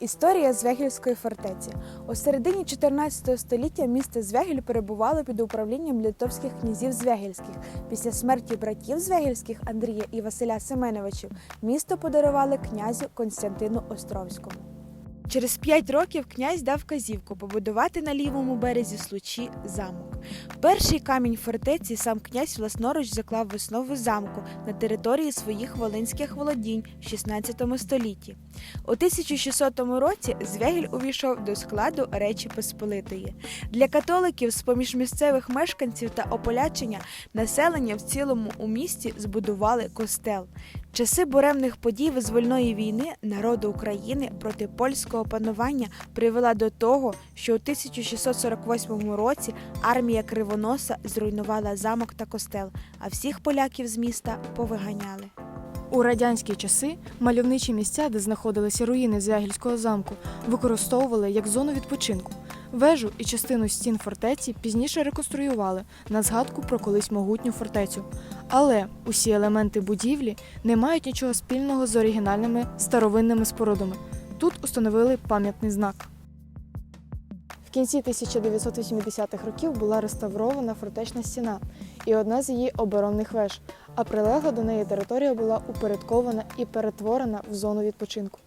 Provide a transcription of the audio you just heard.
Історія Звягільської фортеці. У середині 14 століття місто Звягіль перебувало під управлінням литовських князів Звягільських. Після смерті братів Звягільських Андрія і Василя Семеновичів місто подарували князю Константину Островському. Через п'ять років князь дав казівку побудувати на лівому березі случі замок. Перший камінь фортеці сам князь власноруч заклав в основу замку на території своїх волинських володінь в 16 столітті. У 1600 році Звягіль увійшов до складу Речі Посполитої. Для католиків з поміж місцевих мешканців та ополячення населення в цілому у місті збудували костел. Часи буремних подій визвольної війни народу України проти польського панування привела до того, що у 1648 році армія Кривоноса зруйнувала замок та костел, а всіх поляків з міста повиганяли. У радянські часи мальовничі місця, де знаходилися руїни Звягільського замку, використовували як зону відпочинку. Вежу і частину стін фортеці пізніше реконструювали на згадку про колись могутню фортецю. Але усі елементи будівлі не мають нічого спільного з оригінальними старовинними спорудами. Тут установили пам'ятний знак. Кінці 1980-х років була реставрована фортечна стіна і одна з її оборонних веж, а прилегла до неї територія була упорядкована і перетворена в зону відпочинку.